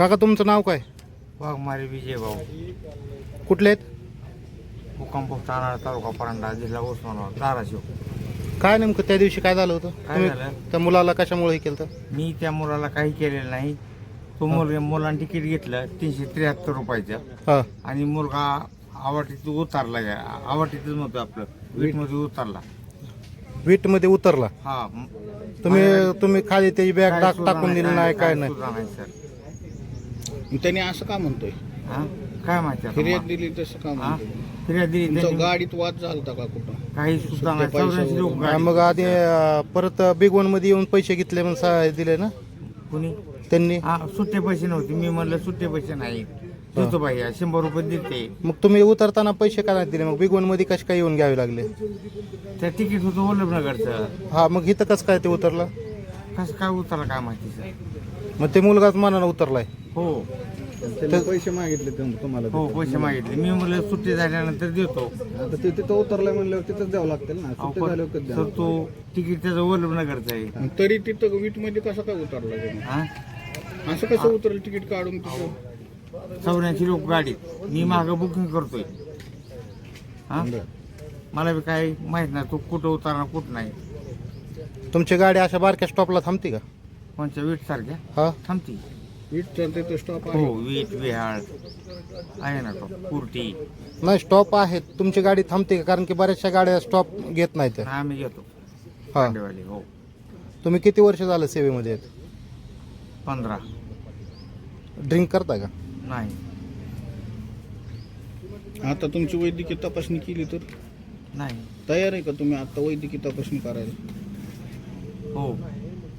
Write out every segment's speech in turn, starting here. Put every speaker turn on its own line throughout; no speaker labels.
काका तुमचं नाव काय?
वाघमारे विजय भाऊ.
कुठले आहेत?
भूकंप तालुका परांडा जिल्हा उस्मानाबाद धाराशिव.
काय नेमकं त्या दिवशी काय झालं होतं?
काय
तुम्ही
झालं?
त्या मुलाला कशामुळे हे केलं होतं?
मी त्या मुलाला काही केलेलं नाही. तो मुलगा मुलाने तिकीट घेतलं तीनशे त्र्याहत्तर रुपयाचं.
हा.
आणि मुलगा आवडीत उतरला गे- आवडीतच नव्हतं आपलं. वीटमध्ये उतरला.
वीटमध्ये उतरला?
हा.
तुम्ही तुम्ही खाली त्याची बॅग टाक टाकून दिली नाही काय नाही
सर.
त्यांनी असं का म्हणतोय?
हा? काय माहिती आता
फिर्याद
मला?
दिली तसं का
हा?
म्हणतोय?
फिर्याद दिली त्यांनी.
गाडीत वाद झालता का कुठं?
काही सुद्धा नाही चौऱ्याऐंशी लोक.
हा, मग आधी अं, परत बिग वनमध्ये येऊन पैसे घेतले म्हणून सा- दिले ना?
कुणी?
त्यांनी?
हा सुट्टे पैसे नव्हते. मी म्हणलं सुट्टे पैसे नाही देतो बाई शंभर रुपये देते.
मग तुम्ही उतरताना पैसे का नाही दिले? मग बिग वनमध्ये कसे काय येऊन घ्यावे लागले?
त्या तिकीट होतं वल्लभनगरचं.
हा मग इथं कसं काय ते उतरलं?
कसं काय उतरलं काय माहिती सर?
मग ते मुलगाच मनानं उतरलाय.
हो.
त्यांनी पैसे मागितले तुम- तुम्हाला
हो पैसे मागितले. मी म्हणलं सुट्टी झाल्यानंतर देतो.
आता ते तिथं उतरलंय म्हणल्यावर तिथंच द्यावं लागतील ना.
अहो,
सुट्टी
पण
झाल्यावर कधी
सर तो तिकीट त्याचं वल्लभनगरचं आहे.
द्यावं? तरी तिथं वीटमध्ये कसं काय उतरलं त्यांनी?
हा?
असं कसं उतरलं तिकीट काढून तिथं?
चौऱ्याऐंशी लोक गाडीत. मी मागं बुकिंग करतोय. हा? मला बी काय माहीत नाही तू कुठं उतरणार कुठं नाही.
तुमची गाडी अशा बारक्या स्टॉपला थांबते का?
कोणच्या वीट सारख्या?
हा.
थांबती.
वीट तर तिथं स्टॉप
हो
आहे.
वीट विहाळ. आहे ना तो कुर्टी
नाही स्टॉप आहेत तुमची गाडी थांबते का? कारण की बऱ्याचशा गाड्या स्टॉप घेत नाहीत.
हा, आम्ही घेतो.
हा.
पांडेवाली हो.
तुम्ही किती वर्ष झालं सेवेमध्ये आहेत?
पंधरा.
ड्रिंक करता का?
नाही.
आता तुमची वैद्यकीय तपासणी केली तर?
नाही.
तयार आहे का तुम्ही आता वैद्यकीय तपासणी करायला?
हो.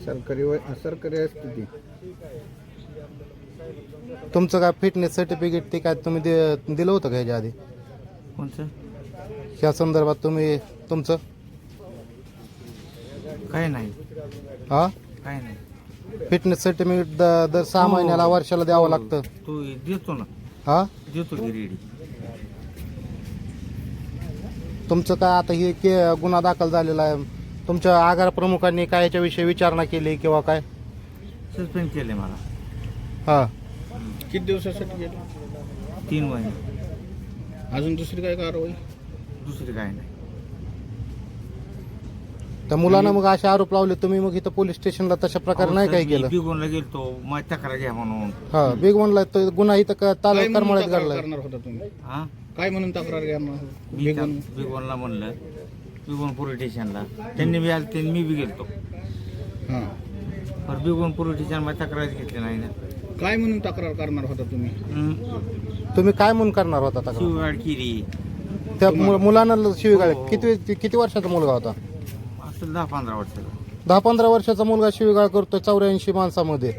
सरकारी सरकारी असते ती
तुमचं काय फिटनेस सर्टिफिकेट ते काय तुम्ही दे- दिलं होतं का ह्याच्या आधी?
कोणचं?
ह्या संदर्भात तुम्ही तुमचं?
काय नाही.
हा?
काय नाही.
फिटनेस सर्टिफिकेट द- दर सहा
हो.
महिन्याला वर्षाला द्यावं लागतं.
तू देतो ना.
हा?
देतो की रेडी
तुमचं काय आता हे के गुन्हा दाखल झालेला आहे. तुमच्या आगार प्रमुखांनी काय याच्याविषयी विचारणा केली किंवा काय?
सस्पेंड केले मला.
हा.
किती दिवसासाठी गेलं?
तीन महिने.
अजून दुसरी काय कारवाई?
दुसरी काय नाही.
त्या मुलानं मग असे आरोप लावले तुम्ही मग इथं पोलीस स्टेशनला तशा प्रकारे नाही काय केलं?
बिगोनला गेलतो माझी तक्रार घ्या म्हणून.
हा बिग वनला तो गुन्हा इथं क-
काय
तालुका
म्हणून
करमाळ्यात
तक्रार
घडलाय.
करणार होता तुम्ही?
हा?
काय म्हणून तक्रार करणार
मी
बेगून
बिगोनला म्हणलं बिगोन पोलीस स्टेशनला. त्यांनी बी आले त्यांनी मी बी गेलतो.
हा.
पण बिगोन पोलीस स्टेशन माझी तक्रार घेतली नाही ना.
काय म्हणून तक्रार करणार होता तुम्ही?
हम्म.
तुम्ही काय म्हणून करणार होता तक्रार? त्या मु- मुलानं शिवीगाळ
हो.
किती किती वर्षाचा मुलगा होता?
असं दहा पंधरा वर्षाचा.
दहा पंधरा वर्षाचा मुलगा शिवीगाळ करतोय चौऱ्याऐंशी माणसामध्ये.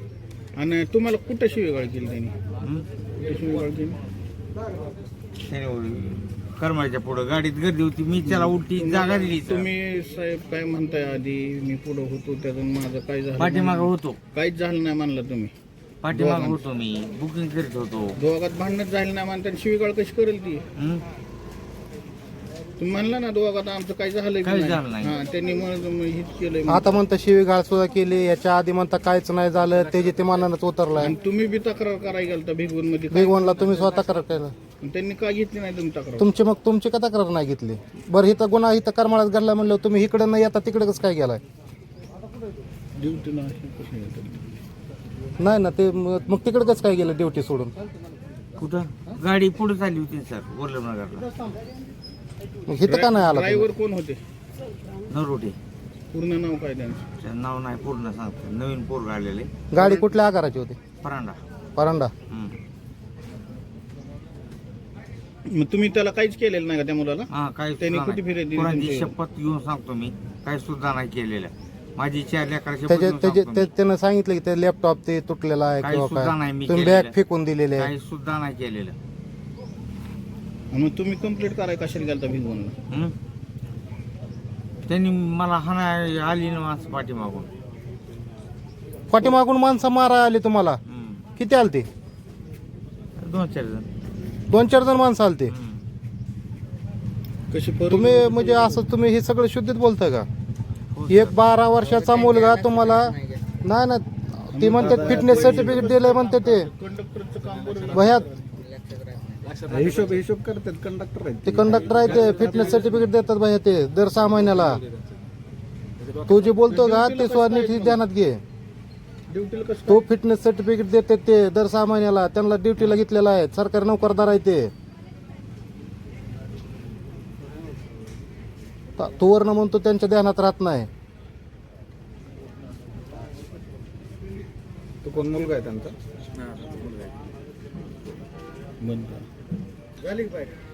आणि तुम्हाला कुठं शिवेगाळ केली त्यांनी. कुठे शिवेगाळ केली?
त्याने पुढं गाडीत गर्दी होती मी त्याला उलटी जागा दिली
तुम्ही साहेब काय म्हणताय आधी मी पुढं होतो त्यातून माझं काय झालं
पाठीमागं
नाही.
होतो.
काहीच झालं नाही म्हणलं तुम्ही.
पाठीमागं होतो मी. बुकिंग करीत होतो.
दोघात भांडणच झालं नाही म्हणता शिवेगाळ कशी करेल ती?
हम्म.
तुम्ही म्हणला ना दोघात आमचं काही झालं
काही झालं नाही.
हा त्यांनी हित केलंय
आता म्हणता शिवीगाळ सुद्धा केली याच्या आधी म्हणता काहीच नाही झालं ते जे ते मानानच उतरलाय.
आणि तुम्ही बी तक्रार करायला गेलता भिगवून मध्ये
बिग वनला तुम्ही स्वतः तक्रार केलं.
त्यांनी का घेतली नाही तुम्ही तक्रार?
तुमची मग तुमची का तक्रार नाही घेतली? बरं इथं गुन्हा इथं करमाळ्यात घडला म्हणलं तुम्ही इकडे नाही आता तिकडे कसं काय गेलाय?
ड्युटी नाही
नाही ना ते मग मग तिकडे कसं काय गेलं ड्युटी सोडून?
कुठं? गाडी पुढे चालली होती सर वल्लभनगरला
मग इथं का नाही आला तुम्ही?
ड्रायव्हर कोण होते?
नरोटे.
पूर्ण नाव काय त्यांचं?
त्याचं नाव नाही पूर्ण सांगतो नवीन पोर आलेले.
गाडी कुठल्या आकाराची होती?
परांडा.
परांडा.
मग तुम्ही त्याला काहीच केलेलं नाही का त्या मुलाला?
हा काही
त्यांनी कुठे दिली
कुणाची
तुमच्या?
शपथ घेऊन सांगतो मी. काही सुद्धा नाही केलेलं. माझी चार
त्याचे
सांगतो.
त्यानं सांगितलं की ते लॅपटॉप ते तुटलेला आहे
काही
किंवा
सुद्धा नाही
काय तुम्ही
केलेलं.
बॅग फेकून दिलेले आहे
काही सुद्धा नाही केलेलं
मग तुम्ही कंप्लीट कराय कशाला गेलता भिगवणला?
त्यांनी मला हाना आली ना माणसं पाठीमागून
पाठीमागून माणसं मारा आली तुम्हाला. किती आलते
दोन चार जण
दोन चार जण माणसं आलते.
कशी
तुम्ही म्हणजे असं तुम्ही हे सगळं शुद्धीत बोलताय का एक बारा वर्षाचा मुलगा तुम्हाला नाही ना ते म्हणतात फिटनेस सर्टिफिकेट दिलंय म्हणते ते.
कंडक्टरचं काम बरोबर
भैया
हिशोब हिशोब करतात कंडक्टर
ते कंडक्टर आहे ते फिटनेस सर्टिफिकेट देतात भैया ते दर सहा महिन्याला. तू जे बोलतो का ते नीट ध्यानात घे. तो फिटनेस सर्टिफिकेट देते ते दर सहा महिन्याला. त्यांना ड्युटीला घेतलेला आहे सरकारी नोकरदार आहे ते. त- तो वर्ण म्हणतो त्यांच्या ध्यानात राहत नाही.
तो कोण मुलगा आहे त्यांचा?
बंद करा.